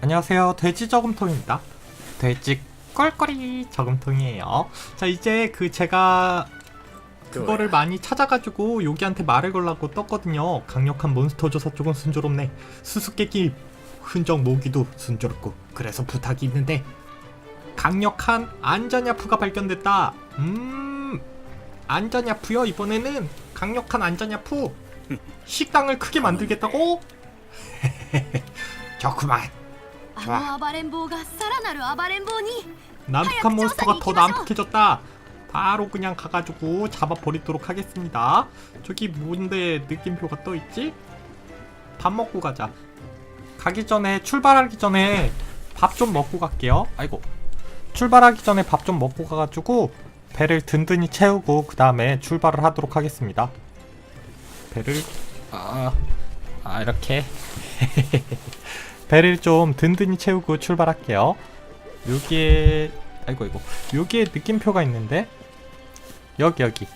안녕하세요. 돼지 저금통입니다. 돼지 껄껄이 저금통이에요. 자, 이제 그 제가 그거를 많이 찾아가지고 여기한테 말을 걸라고 떴거든요. 강력한 몬스터 조사 쪽은 순조롭네. 수수께끼 흔적 모기도 순조롭고 그래서 부탁이 있는데 강력한 안전야프가 발견됐다. 음, 안전야프요. 이번에는 강력한 안전야프. 식당을 크게 만들겠다고? 좋구만. 아, 아바랜보가 살아나르 아바렌보니 남극한 몬스터가 더 남극해졌다. 바로 그냥 가가지고 잡아버리도록 하겠습니다. 저기 뭔데 느낌표가 떠 있지? 밥 먹고 가자. 가기 전에 출발하기 전에 밥 좀 먹고 갈게요. 아이고. 출발하기 전에 밥 좀 먹고 가가지고 배를 든든히 채우고 그 다음에 출발을 하도록 하겠습니다. 배를 아, 아 이렇게 배를 좀 든든히 채우고 출발할게요. 여기에 아이고 이거 여기에 느낌표가 있는데 여기 여기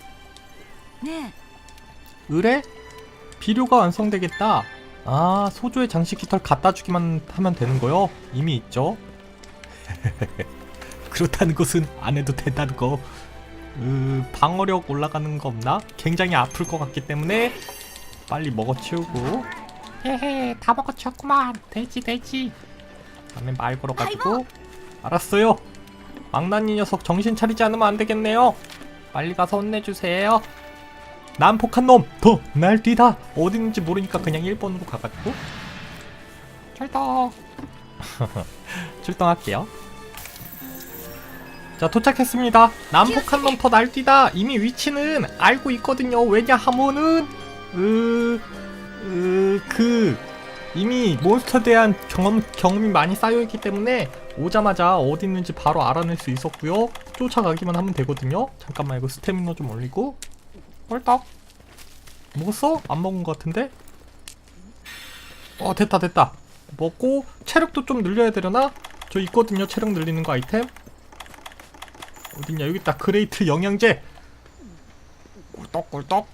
ね 의뢰 비료가 완성되겠다. 아 소조의 장식 깃털 갖다 주기만 하면 되는 거요? 이미 있죠. 그렇다는 것은 안 해도 된다는 거. 으, 방어력 올라가는 거 없나? 굉장히 아플 것 같기 때문에 빨리 먹어치우고 헤헤 다 먹어치웠구만. 돼지 돼지. 다음에 말 걸어가지고. 알았어요. 망나니 녀석 정신 차리지 않으면 안 되겠네요. 빨리 가서 혼내주세요. 난 폭한 놈. 더 날 뛰다. 어디 있는지 모르니까 그냥 1번으로 가가지고. 출동 출동할게요. 자 도착했습니다. 난폭한 놈 더 날뛰다. 이미 위치는 알고 있거든요. 왜냐 하면은 으... 으... 그... 이미 몬스터에 대한 경험, 경험이 많이 쌓여있기 때문에 오자마자 어디 있는지 바로 알아낼 수 있었고요. 쫓아가기만 하면 되거든요. 잠깐만 이거 스태미너 좀 올리고. 헐떡. 먹었어? 안 먹은 것 같은데? 어 됐다 됐다. 먹고 체력도 좀 늘려야 되려나? 저 있거든요 체력 늘리는 거 아이템. 어딨냐? 여기 있다. 그레이트 영양제. 꿀떡꿀떡.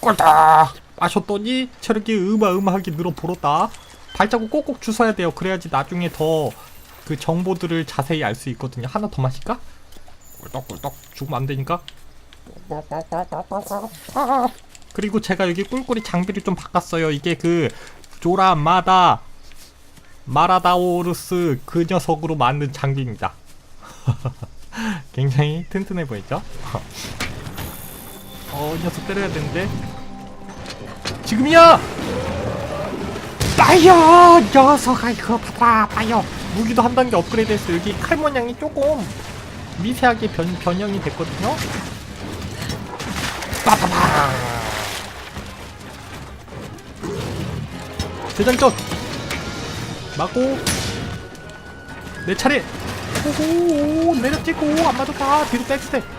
꿀떡 마셨더니 체력이 으마으마하게 늘어버렸다 발자국 꼭꼭 주워야 돼요 그래야지 나중에 더 그 정보들을 자세히 알 수 있거든요 하나 더 마실까? 꿀떡꿀떡 죽으면 안 되니까 그리고 제가 여기 꿀꿀이 장비를 좀 바꿨어요. 이게 그 조라마다 마라다오르스 그 녀석으로 만든 장비입니다. 굉장히 튼튼해 보이죠? 어, 이 녀석 때려야 되는데. 지금이야! 빠요! 녀석아, 이거 받아라, 빠요! 무기도 한 단계 업그레이드 했어요. 여기 칼 모양이 조금 미세하게 변, 변형이 됐거든요. 빠바방! 대장전! 맞고 내 차례! 오호 내려 찍고 안 맞았다 뒤로 백스텝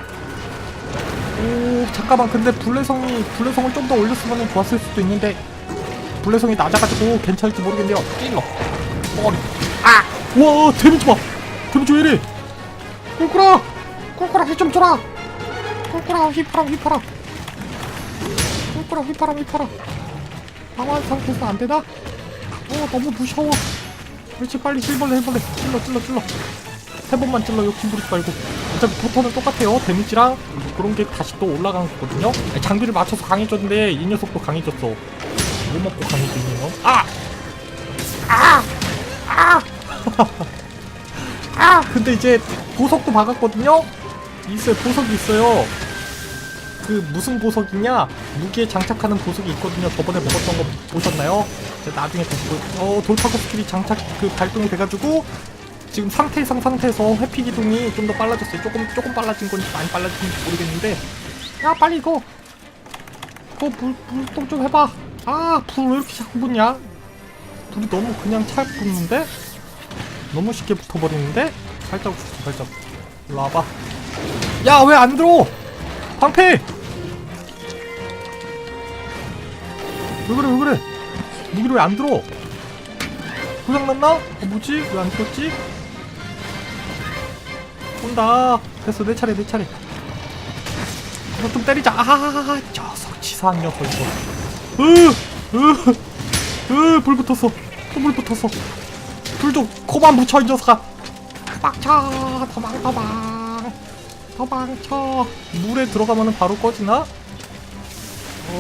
오 잠깐만. 근데 블레성이 블레성을 좀 더 올렸으면 좋았을 수도 있는데 블레성이 낮아가지고 괜찮을지 모르겠네요. 찔러. 머리 아! 와 데미지 봐. 데미지 왜 이래? 꿀꿀아! 꿀꿀아 힘좀 줘라! 꿀꿀아 휘파람 휘파람 꿀꿀아 휘파람 휘파람 방어한 상태에서 안 되나? 어 너무 무서워. 그렇지 빨리 실벌레 해벌레? 찔러 찔러 찔러. 세 번만 찔러 욕심 부리지 말고 어차피 포터는 똑같아요 데미지랑 그런 게 다시 또 올라가는 거거든요 장비를 맞춰서 강해졌는데 이 녀석도 강해졌어 뭐 먹고 강해지네요 아! 아! 아! 아! 근데 이제 보석도 박았거든요 있어요 보석이 있어요 그 무슨 보석이냐 무기에 장착하는 보석이 있거든요 저번에 먹었던 거 보셨나요? 나중에 다시 보... 어 돌파구 스킬이 장착 그 발동이 돼가지고 지금 상태 이상 상태에서 회피 기둥이 좀 더 빨라졌어요. 조금 조금 빨라진 건지 많이 빨라진지 모르겠는데. 야 빨리 이거! 그거 불, 불똥 좀 해봐. 아 불 왜 이렇게 자꾸 붙냐? 불이 너무 그냥 잘 붙는데? 너무 쉽게 붙어버리는데? 살짝 붙어 살짝. 일로 와봐. 야 왜 안 들어? 방패! 왜 그래 왜 그래? 무기를 왜안 들어? 고장났나? 어 뭐지? 왜 안 들었지? 온다. 됐어 내 차례 내 차례. 이거 좀 때리자. 아하하하 녀석 치사한 녀석 이거 으으으불 붙었어. 또 불 붙었어. 불 좀 코만 붙여 이 녀석아. 도망쳐. 도망 도망. 도망쳐. 물에 들어가면 바로 꺼지나? 어...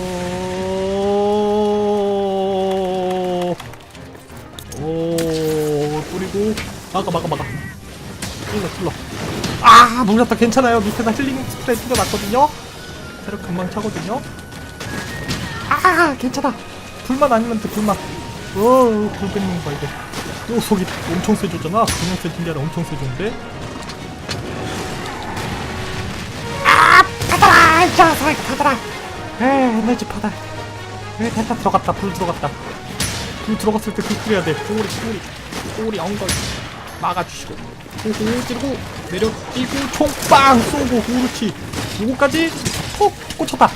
오 뿌리고. 막아 막아 막아. 찔러 찔러 아 물렸다 괜찮아요. 밑에다 힐링 스프레이 뿌려놨거든요. 체력 금방 차거든요. 아 괜찮아. 불만 아니면 돼 불만. 어 불pen님 봐 이거. 또 속이 엄청 세졌잖아. 그냥 세진 게 아니라 엄청 세졌는데? 아 가더라 이 녀석 가더라. 에내 집 바다 에 됐다 들어갔다 불 들어갔다. 불 들어갔을 때불 끄려야 돼. 꼬리 꼬리. 꼬리 엉덩이. 막아주시고 호호 찌르고 내려 뛰고 총빵 쏘고 그렇지 요거까지 톡 꽂혔다.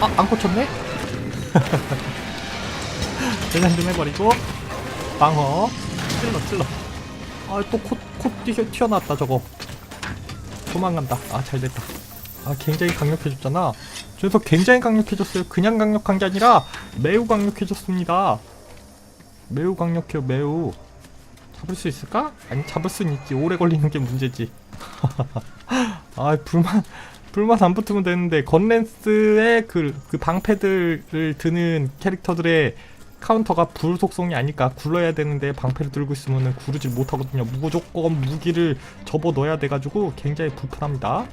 아 안 꽂혔네? 대장 좀 해버리고. 방어. 찔러 찔러. 아또 콧콧 튀어나왔다 저거. 도망간다. 아 잘됐다. 아 굉장히 강력해졌잖아. 그래서 굉장히 강력해졌어요. 그냥 강력한 게 아니라 매우 강력해졌습니다. 매우 강력해요 매우 잡을 수 있을까? 아니 잡을 수는 있지. 오래 걸리는 게 문제지. 아 불만 불만 안 붙으면 되는데 건랜스의 그, 그 방패들을 드는 캐릭터들의 카운터가 불 속성이 아니까? 굴러야 되는데 방패를 들고 있으면은 구르질 못하거든요. 무조건 무기를 접어 넣어야 돼가지고 굉장히 불편합니다.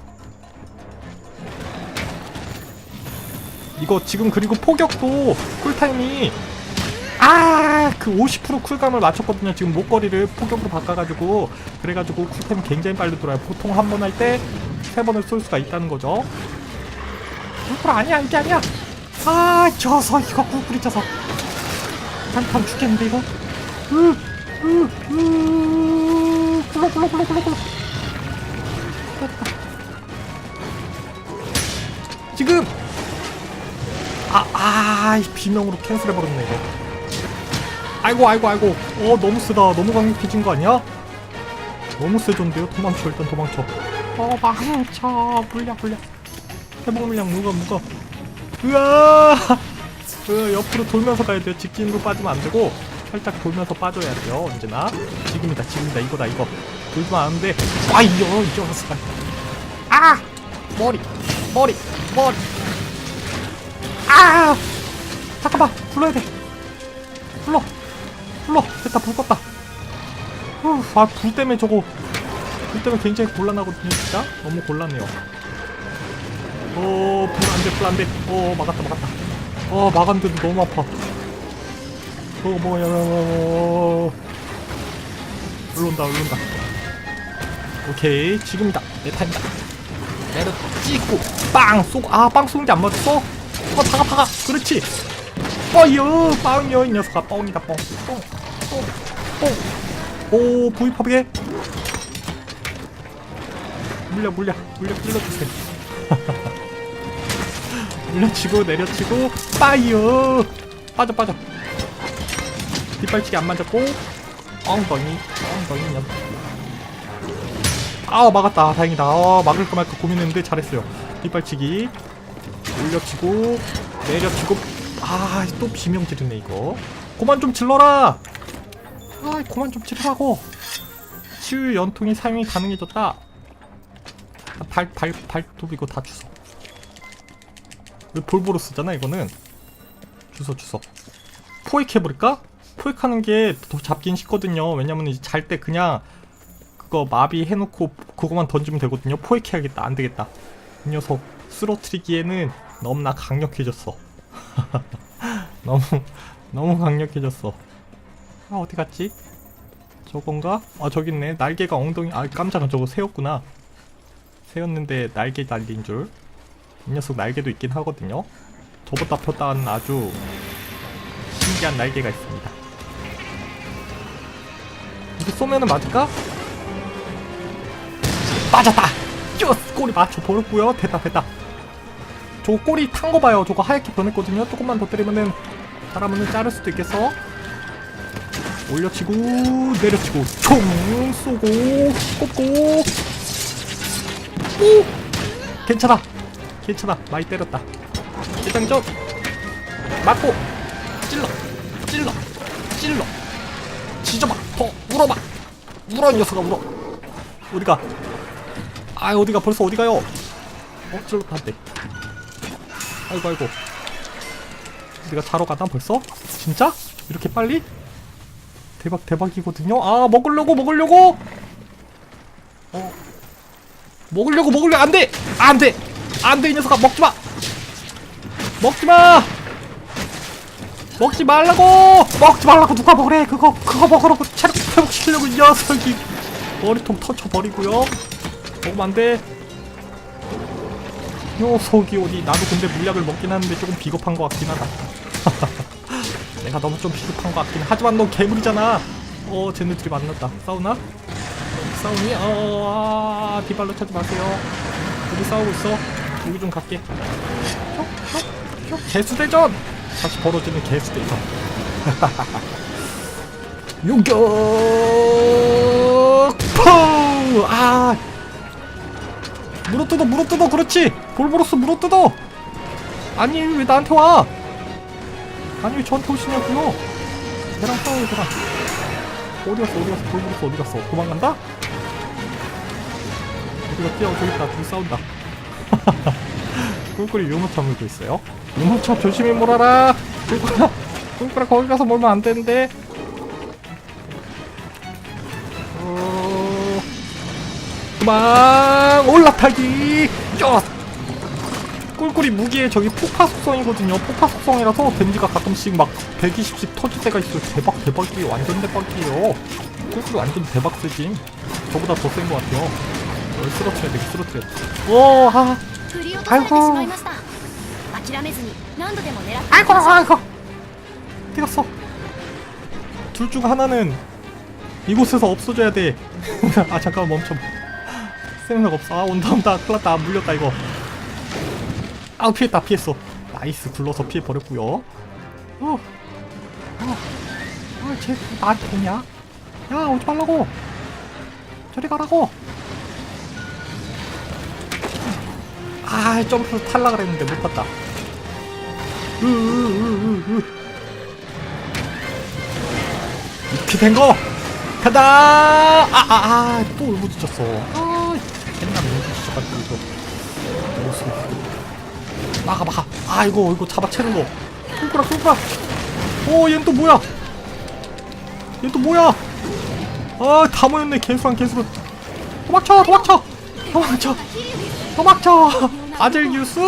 이거 지금 그리고 포격도 쿨타임이 아 그 50% 쿨감을 맞췄거든요. 지금 목걸이를 포격으로 바꿔가지고. 그래가지고 쿨타임이 굉장히 빨리 돌아요. 보통 한 번 할 때 세 번을 쏠 수가 있다는 거죠. 꿀꿀 아니야 이게 아니야. 아 져서 이거 꿀꿀이 져서. 한판 죽겠는데 이거? 으 으 으. 굴러 굴러 굴러 굴러 굴러 됐다 지금! 아, 아, 이 비명으로 캔슬해버렸네, 이거. 아이고, 아이고, 아이고. 어, 너무 세다. 너무 강력해진 거 아니야? 너무 세졌는데요? 도망쳐, 일단 도망쳐. 어, 망쳐. 물려, 물려. 회복 물량, 무거, 무거. 으아! 그, 옆으로 돌면서 가야 돼요. 직진으로 빠지면 안 되고, 살짝 돌면서 빠져야 돼요, 언제나. 지금이다, 지금이다. 이거다, 이거. 돌지만 않은데, 아이요, 이 녀석아. 아! 머리, 머리, 머리. 아! 잠깐만 불러야 돼. 불러, 불러. 됐다 불 껐다. 후, 아불 때문에 저거 불 때문에 굉장히 곤란하거든요 진짜 너무 곤란해요. 어, 불 안돼, 불 안돼. 어, 막았다, 막았다. 어, 막았는데도 너무 아파. 어, 뭐야, 어, 올라온다, 올라온다. 오케이, 지금이다. 내 타임이다. 내려 찍고 빵 쏘고 아빵 쏘는 게 안 맞았어? 어 박아 박아 그렇지 뻥이요. 빵이요 이 녀석아. 뻥이다 뻥뻥뻥오 부입하게 물려 물려. 물려 찔러주세요. 물려치고 내려치고. 빠이요. 빠져 빠져. 뒷발치기 안 맞았고. 엉덩이. 엉덩이 녀석 아 막았다. 다행이다. 아, 막을까 말까 고민했는데 잘했어요. 뒷발치기. 올려치고 내려치고 아 또 비명 지르네 이거. 그만 좀 질러라. 아. 그만 좀 지르라고. 치유 연통이 사용이 가능해졌다. 발 발 발톱 이거 다 주워. 왜 볼보로 쓰잖아 이거는. 주워 주워. 포획 해버릴까? 포획하는 게 더 잡긴 쉽거든요. 왜냐면 이제 잘 때 그냥 그거 마비 해놓고 그거만 던지면 되거든요. 포획해야겠다. 안 되겠다. 이 녀석 쓰러트리기에는 너무나 강력해졌어 너무 너무 강력해졌어 아 어디 갔지? 저건가? 아 저기 있네 날개가 엉덩이 아 깜짝아 저거 새였구나 새였는데 날개 달린 줄 이 녀석 날개도 있긴 하거든요 접었다 폈다 하는 아주 신기한 날개가 있습니다 이거 쏘면은 맞을까? 맞았다! 쭈! 꼬리 맞춰 버렸고요 됐다 됐다 저거 꼬리 탄 거 봐요. 저거 하얗게 변했거든요. 조금만 더 때리면은 사람은 자를 수도 있겠어. 올려치고 내려치고 총 쏘고 꼽고. 오! 괜찮아. 괜찮아. 많이 때렸다. 일장전 맞고. 찔러. 찔러. 찔러. 지져봐. 물어봐. 물어 이 녀석아 물어. 어디가? 아 어디가? 벌써 어디가요? 어 저로 갔대 아이고 아이고. 우리가 자러 가나 벌써? 진짜? 이렇게 빨리? 대박 대박이거든요. 아 먹으려고 먹으려고! 어. 먹으려고 먹으려고 안돼! 안돼! 안돼 이 녀석아! 먹지마! 먹지마! 먹지 말라고! 먹지 말라고 누가 먹으래? 그거 그거 먹으라고 체력 회복시키려고 이 녀석이 머리통 터쳐버리고요. 먹으면 안돼 녀석이 어디 나도 근데 물약을 먹긴 하는데 조금 비겁한 것 같긴 하다. 내가 너무 좀 비겁한 것 같긴 해. 하지만 너 괴물이잖아. 어 쟤네들이 만났다. 싸우나? 싸우니? 어 아, 디발로 차지 마세요. 여기 싸우고 있어. 여기 좀 갈게? 개수대전! 다시 벌어지는 개수대전. 용격! 펑! 아 물어뜯어 물어뜯어. 그렇지. 볼보로스 물어뜯어. 아니 왜 나한테 와? 아니 왜 저한테 오시냐고요? 걔랑 싸워요 걔랑. 어디 갔어 어디 갔어? 볼보로스 어디 갔어? 도망간다? 어디가 뛰어 저기 있다 둘이 싸운다. 꿀꿀이 유모차 물고 있어요. 유모차 조심히 몰아라. 꿀꿀아 꿀꿀아 거기 가서 몰면 안 되는데 어... 도망! 올라타기! 얏 꿀꿀이 무기에 저기 폭파 속성이거든요. 폭파 속성이라서 덴지가 가끔씩 막 120씩 터질 때가 있어요. 대박 대박이에요. 완전 대박이에요. 꿀꿀 완전 대박 쓰긴 저보다 더 센 것 같아요. 어, 쓰러트려야 되게 쓰러트려야 오 하. 아이고. 아이고 아이고. 뛰었어. 둘 중 하나는 이곳에서 없어져야 돼아 잠깐 멈춰. 생각 없어 아 온다 온다 큰일 났다 물렸다 이거 아 피했다 피했어 나이스 굴러서 피해버렸고요 어, 어, 아, 쟤 나한테 오냐? 야, 오지 말라고! 저리 가라고! 아, 점프 탈락을 했는데 못 봤다. 으, 으, 으, 으, 으. 이렇게 된 거! 간다! 아, 아, 아, 또 울고 뒤졌어. 막아 막아. 아 이거 이거 잡아채는 거. 손가락 손가락. 오 얘는 또 뭐야? 얘는 또 뭐야? 아다 모였네 개수랑 개수로. 도망쳐 도망쳐. 도망쳐. 도망쳐. 아들 뉴스?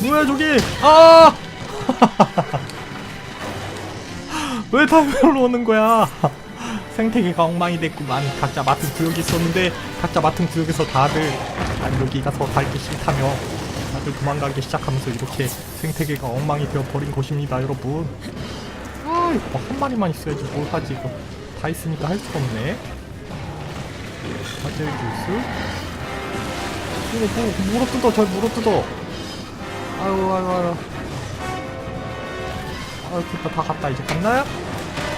뭐야 저기? 아 왜 다 여기로 오는 거야? 생태계가 엉망이 됐구만. 각자 맡은 구역이 있었는데 각자 맡은 구역에서 다들 난 여기 가서 살기 싫다며. 다들 도망가기 시작하면서 이렇게 생태계가 엉망이 되어버린 곳입니다 여러분. 아 이거 한 마리만 있어야지 뭘 하지 이거. 다 있으니까 할 수가 없네. 다들 뉴스 이거 뭐 물어 뜯어 절 물어 뜯어 아유 아유 아유. 아유 됐다 다 갔다. 이제 갔나요?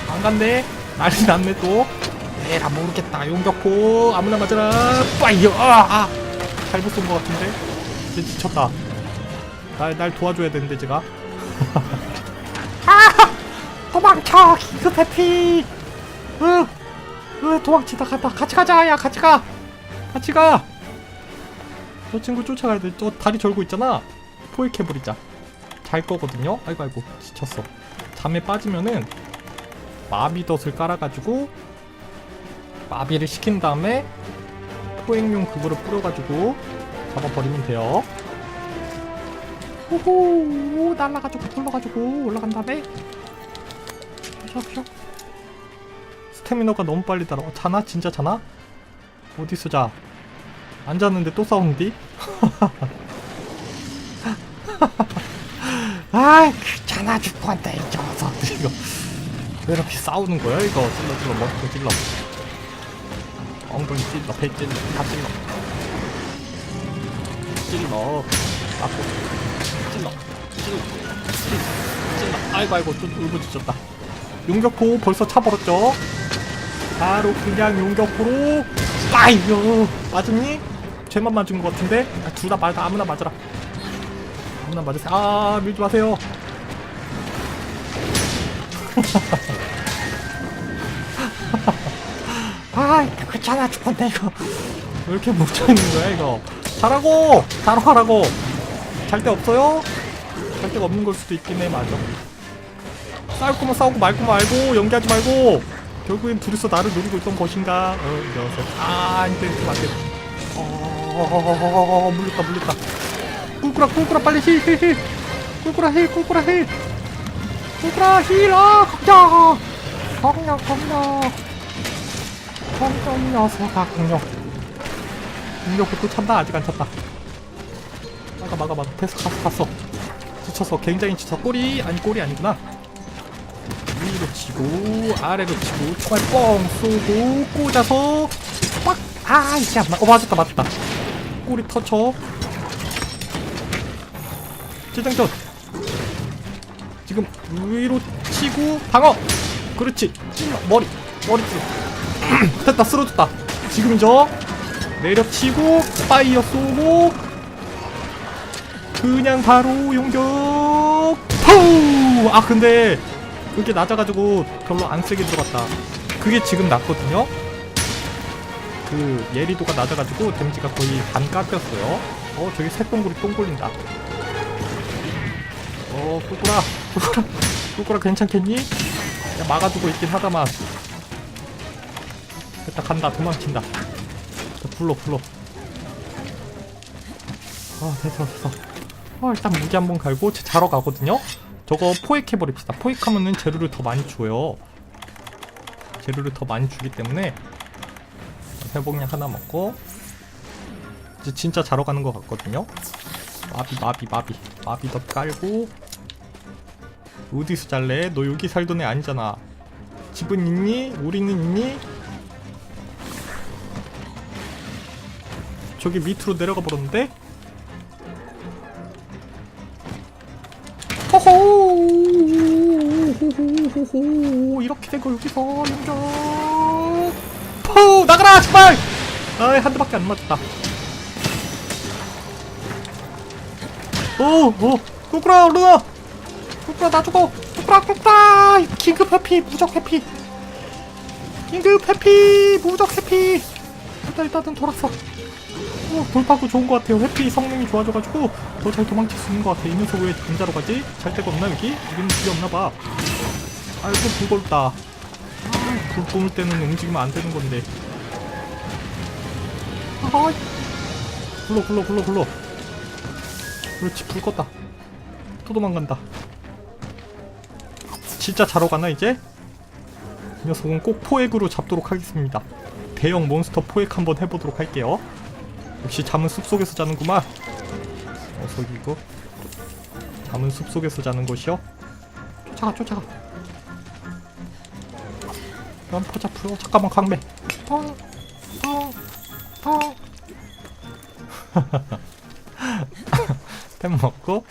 안 간대 난리 났네 또. 에라 모르겠다. 용격포. 아무나 맞아라. 빠이요 아, 아. 잘못 쏜 것 같은데 지쳤다. 날, 날 도와줘야 되는데 제가. 아 도망쳐 기급 해 피. 으, 으 도망치다 갔다. 같이 가자 야 같이 가. 같이 가 저 친구 쫓아가야 돼 저 다리 절고 있잖아. 포획해 버리자. 잘 거거든요? 아이고 아이고 지쳤어. 잠에 빠지면은 마비덫을 깔아가지고 마비를 시킨 다음에 포획용 그거를 뿌려가지고 잡아버리면 돼요. 호호 날라가지고 굴러가지고 올라간 다음에. 슉슉 스태미너가 너무 빨리 달아. 어, 자나? 진짜 자나? 어디서 자? 안 자는데 또 싸우는디? 아이 귀찮아 죽고 한다 이 녀석들 이거. 왜 이렇게 싸우는 거야 이거? 찔러 찔러 머리통 찔러. 엉덩이 찔러 배 찔러 다 찔러 찔러. 맞고 찔러. 찔러. 찔러. 찔러 아이고 아이고 좀 울부짖었다. 용격포 벌써 차버렸죠? 바로 그냥 용격포로 아이고 맞았니? 쟤만 맞은 것 같은데? 아, 둘다 맞아 아무나 맞아라. 아무나 맞으세요 아 밀지 마세요. 아 그렇잖아. 죽었네 이거. 왜 이렇게 뭉쳐있는 거야 이거 잘하고 자러 가라고. 잘 데 없어요? 잘 데가 없는 걸 수도 있긴 해 맞아. 싸울 거면 싸우고 말 거면 말고 연기하지 말고. 결국엔 둘이서 나를 노리고 있던 것인가? 어 이러면서. 아 안돼 이렇게 안 돼 어 물렸다 물렸다. 꿀꿀아 꿀꿀아 빨리 힐 힐 힐. 꿀꿀아 힐 꿀꿀아 힐. 꿀꿀아 힐 아 강력 강력 강력. 강력 녀석아 강력 강력도 또 찬다? 아직 안 찼다. 막아 막아 막아. 됐어 갔어 갔어. 지쳐서 굉장히 지쳐. 꼬리? 아니 꼬리 아니구나. 위로 치고 아래로 치고 총알 뻥 쏘고 꽂아서 빡아 이게 안 맞.. 어 맞았다 맞았다. 꼬리 터쳐. 재장전. 지금 위로 치고 방어! 그렇지. 찔러. 머리. 머리 찔러 됐다 쓰러졌다. 지금이죠 내려치고 파이어 쏘고 그냥 바로 용격! 푸아 근데 그게 낮아가지고 별로 안 세게 들어갔다. 그게 지금 낮거든요? 그 예리도가 낮아가지고 데미지가 거의 반 깎였어요. 어 저기 새똥구리 똥 굴린다. 어 꿀꿀아 꿀꿀아 꿀꿀아 괜찮겠니? 야 막아두고 있긴 하다만. 됐다 간다 도망친다. 자, 불러 불러. 아 됐어 됐어. 어 일단 무기 한번 갈고 제 자러 가거든요? 저거 포획해버립시다. 포획하면은 재료를 더 많이 줘요. 재료를 더 많이 주기 때문에 회복약 하나 먹고 이제 진짜 자러 가는 것 같거든요? 마비 마비 마비. 마비 더 깔고 어디서 잘래? 너 여기 살던 애 아니잖아. 집은 있니? 우리는 있니? 저기 밑으로 내려가 버렸는데? 호호 이렇게 된거 여기서 연결 푸! 나가라! 제발! 아이 한 대밖에 안 맞았다. 오오. 꾸꾸라 얼른 꾸꾸라 나 죽어! 꾸꾸라 꾸꾸라! 긴급 회피 무적 회피. 긴급 회피 무적 회피. 일단 일단은 돌았어 어, 돌파구 좋은 것 같아요. 회피 성능이 좋아져가지고 더 잘 도망칠 수 있는 것 같아. 이 녀석 왜 전자로 가지? 잘 데가 없나 여기? 여기는 길이 없나 봐. 아이고 불골다. 아, 불 뿜을 때는 움직이면 안 되는 건데. 아, 굴러 굴러 굴러 굴러. 그렇지 불 껐다. 또 도망간다. 진짜 자러 가나 이제? 이 녀석은 꼭 포획으로 잡도록 하겠습니다. 대형 몬스터 포획 한번 해보도록 할게요. 역시 잠은 숲속에서 자는구만. 어서기고 잠은 숲속에서 자는 것이요? 쫓아가 쫓아가. 그럼 퍼자 풀어 잠깐만 강매. 펑펑펑. 템 먹고.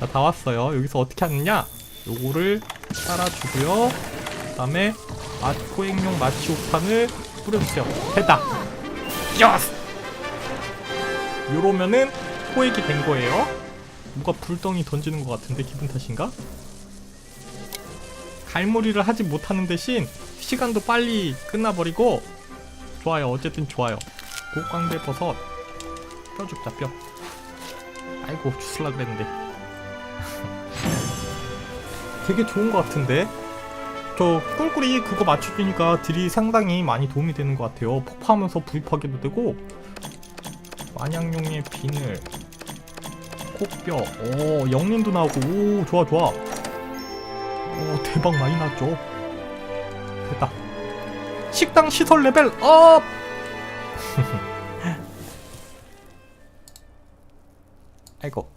자 다 왔어요. 여기서 어떻게 하느냐? 요거를 깔아주고요. 그 다음에 맛 포획용 마취 옥탄을 뿌려주세요. 됐다. 여스 요러면은 포획이 된 거예요. 누가 불덩이 던지는 것 같은데 기분 탓인가? 갈무리를 하지 못하는 대신 시간도 빨리 끝나버리고 좋아요. 어쨌든 좋아요. 곡광대 버섯 뼈 죽자 뼈. 아이고 주술라 그랬는데. 되게 좋은 것 같은데. 저 꿀꿀이 그거 맞춰주니까 딜이 상당히 많이 도움이 되는 것 같아요. 폭파하면서 부입하기도 되고 마냥용의 비늘 코뼈. 오 영린도 나오고. 오 좋아 좋아. 오 대박 많이 났죠? 됐다. 식당 시설 레벨 업! 아이고.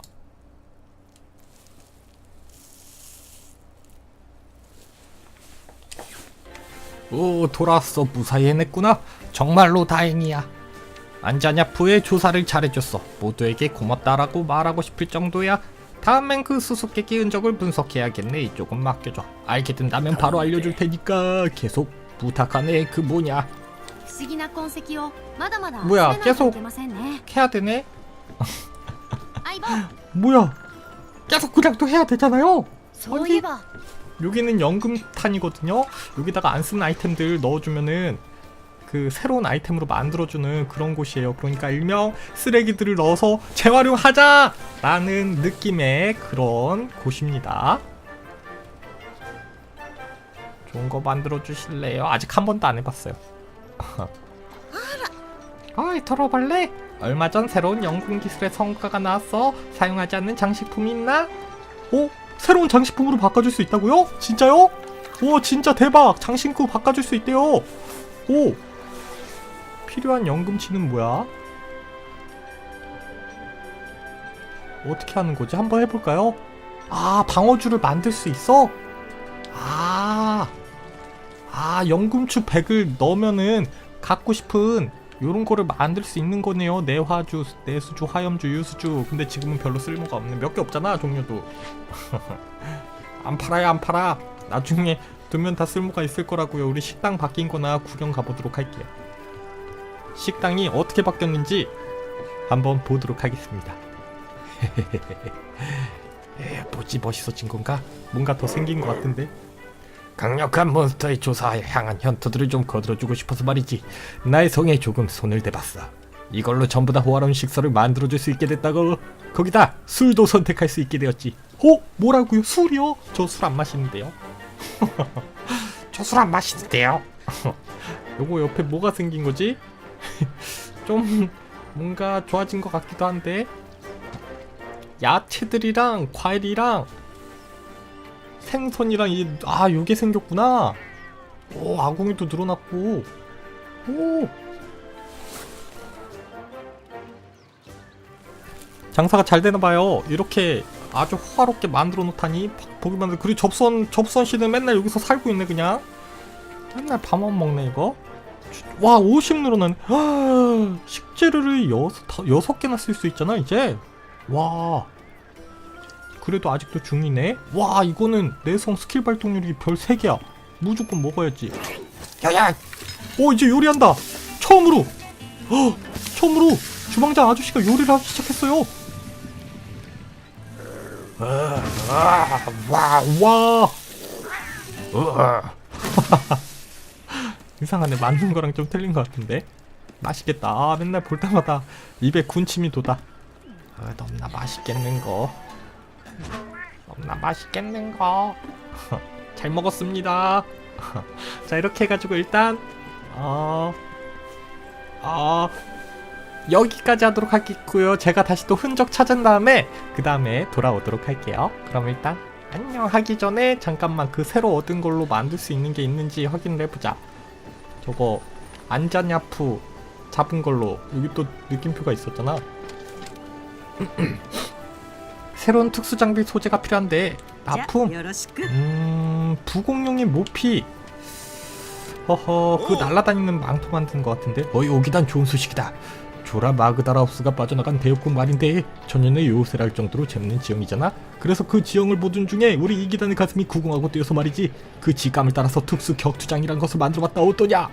오 돌아왔어 무사히 해냈구나. 정말로 다행이야 안자냐 부의 조사를 잘해줬어. 모두에게 고맙다라고 말하고 싶을 정도야. 다음엔 그 수수께끼 흔적을 분석해야겠네. 이쪽은 맡겨줘. 알게 된다면 바로 알려줄 테니까 계속 부탁하네. 그 뭐냐? 뭐야 계속 해야 되네. 뭐야 계속 그냥도 해야 되잖아요. 아니, 여기는 연금탄이거든요. 여기다가 안 쓰는 아이템들 넣어주면은 그 새로운 아이템으로 만들어주는 그런 곳이에요. 그러니까 일명 쓰레기들을 넣어서 재활용하자 라는 느낌의 그런 곳입니다. 좋은 거 만들어 주실래요? 아직 한 번도 안 해봤어요. 어이 털어볼래? 얼마 전 새로운 연금 기술의 성과가 나왔어. 사용하지 않는 장식품이 있나? 오 새로운 장식품으로 바꿔줄 수 있다고요? 진짜요? 오 진짜 대박! 장식품 바꿔줄 수 있대요. 오 필요한 연금치는 뭐야? 어떻게 하는 거지? 한번 해볼까요? 아 방어주를 만들 수 있어? 아, 아 연금추 100을 넣으면은 갖고 싶은 요런 거를 만들 수 있는 거네요. 내화주, 내수주, 화염주, 유수주. 근데 지금은 별로 쓸모가 없네. 몇 개 없잖아, 종류도. 안 팔아요, 안 팔아. 나중에 두면 다 쓸모가 있을 거라고요. 우리 식당 바뀐 거나 구경 가보도록 할게요. 식당이 어떻게 바뀌었는지 한번 보도록 하겠습니다. 에, 뭐지 멋있어진 건가? 뭔가 더 생긴 것 같은데. 강력한 몬스터의 조사에 향한 현토들을 좀 거들어주고 싶어서 말이지. 나의 성에 조금 손을 대봤어. 이걸로 전부 다 호화로운 식사를 만들어줄 수 있게 됐다고. 거기다 술도 선택할 수 있게 되었지. 어? 뭐라고요? 술이요? 저 술 안 마시는데요. 저 술 안 마시는데요. 요거 옆에 뭐가 생긴 거지? 좀 뭔가 좋아진 것 같기도 한데. 야채들이랑 과일이랑 생선이랑 이아 요게 생겼구나. 오 아궁이도 늘어났고. 오. 장사가 잘 되나 봐요. 이렇게 아주 호화롭게 만들어 놓다니 보기만 해도 그리고 접선 접선 씨는 맨날 여기서 살고 있네 그냥. 맨날 밥만 먹네 이거. 와 50 늘어나네. 아, 식재료를 여섯 다- 여섯 개나 쓸 수 있잖아 이제. 와. 그래도 아직도 중이네. 와 이거는 내성 스킬 발동률이 별 3개야. 무조건 먹어야지. 야야. 오 이제 요리한다. 처음으로. 어, 처음으로 주방장 아저씨가 요리를 하기 시작했어요. 아, 아, 와 와. 이상하네 맞는 거랑 좀 틀린 것 같은데. 맛있겠다. 아, 맨날 볼 때마다 입에 군침이 돋아. 아, 너무나 맛있겠는 거. 너무나 맛있겠는 거. 잘 먹었습니다. 자 이렇게 해가지고 일단 어, 어 여기까지 하도록 하겠고요. 제가 다시 또 흔적 찾은 다음에 그 다음에 돌아오도록 할게요. 그럼 일단 안녕 하기 전에 잠깐만 그 새로 얻은 걸로 만들 수 있는 게 있는지 확인을 해보자. 저거 안자냐프 잡은 걸로 여기 또 느낌표가 있었잖아. 새로운 특수장비 소재가 필요한데 납품. 음 부공룡의 모피. 허허 그 날라다니는 망토 만든 것 같은데? 어 여기단 좋은 소식이다. 조라 마그다라우스가 빠져나간 대역군 말인데 천년의 요새랄 정도로 재밌는 지형이잖아 그래서 그 지형을 보던 중에 우리 이기단의 가슴이 구공하고 뛰어서 말이지 그 직감을 따라서 특수 격투장이란 것을 만들어봤다 어떠냐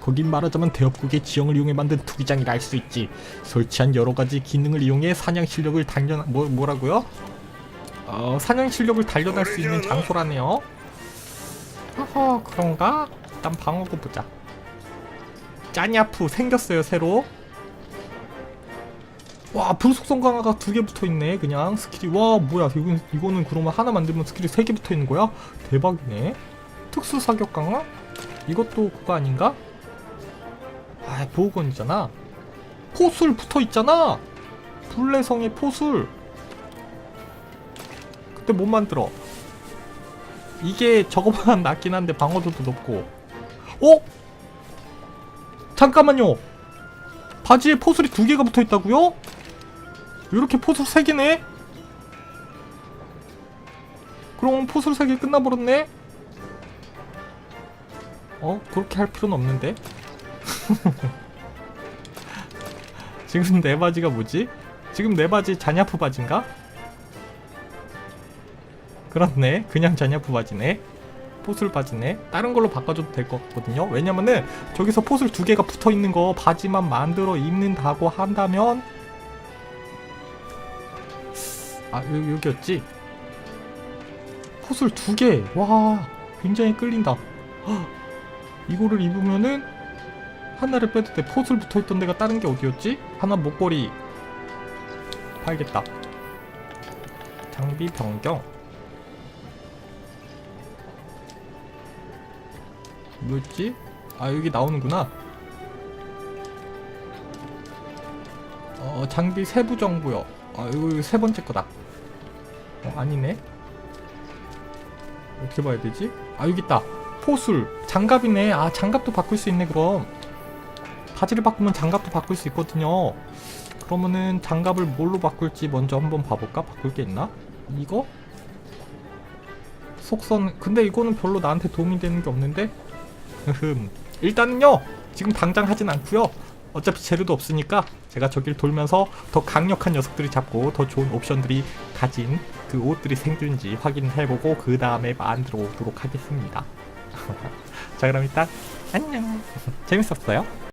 거긴 말하자면 대업국의 지형을 이용해 만든 투기장이라 할 수 있지 설치한 여러가지 기능을 이용해 사냥 실력을 단련 뭐, 뭐라고요? 어, 사냥 실력을 단련할 수 있는 장소라네요. 허허, 그런가? 일단 방어구 보자. 짜냐프 생겼어요, 새로. 와, 불속성 강화가 두 개 붙어 있네, 그냥. 스킬이. 와, 뭐야. 이건, 이거는 그러면 하나 만들면 스킬이 세 개 붙어 있는 거야? 대박이네. 특수 사격 강화? 이것도 그거 아닌가? 아, 보호건이잖아. 포술 붙어 있잖아! 불내성의 포술. 그때 못 만들어. 이게 저거보단 낫긴 한데 방어도도 높고. 어? 잠깐만요. 바지에 포술이 두 개가 붙어 있다고요? 이렇게 포술 세 개네? 그럼 포술 세개 끝나버렸네? 어? 그렇게 할 필요는 없는데? 지금 내 바지가 뭐지? 지금 내 바지 자냐프 바지인가? 그렇네 그냥 자냐프 바지네 포슬 바지네 다른 걸로 바꿔줘도 될 것 같거든요 왜냐면은 저기서 포슬 두 개가 붙어 있는 거 바지만 만들어 입는다고 한다면 아 여기, 여기였지? 포슬 두개 와 굉장히 끌린다. 헉, 이거를 입으면은 하나를 빼도 돼 포슬 붙어있던 데가 다른 게 어디였지? 하나 목걸이. 팔겠다. 장비 변경. 뭐였지? 아 여기 나오는구나. 어 장비 세부 정보요. 아 이거 세 번째 거다 어 아니네 어떻게 봐야 되지? 아 여기 있다 포술 장갑이네 아 장갑도 바꿀 수 있네 그럼 바지를 바꾸면 장갑도 바꿀 수 있거든요 그러면은 장갑을 뭘로 바꿀지 먼저 한번 봐볼까? 바꿀 게 있나? 이거? 속선 근데 이거는 별로 나한테 도움이 되는 게 없는데? 흠 일단은요 지금 당장 하진 않고요 어차피 재료도 없으니까 제가 저길 돌면서 더 강력한 녀석들이 잡고 더 좋은 옵션들이 가진 그 옷들이 생기는지 확인해보고 그 다음에 만들어 오도록 하겠습니다 자 그럼 일단 안녕 재밌었어요?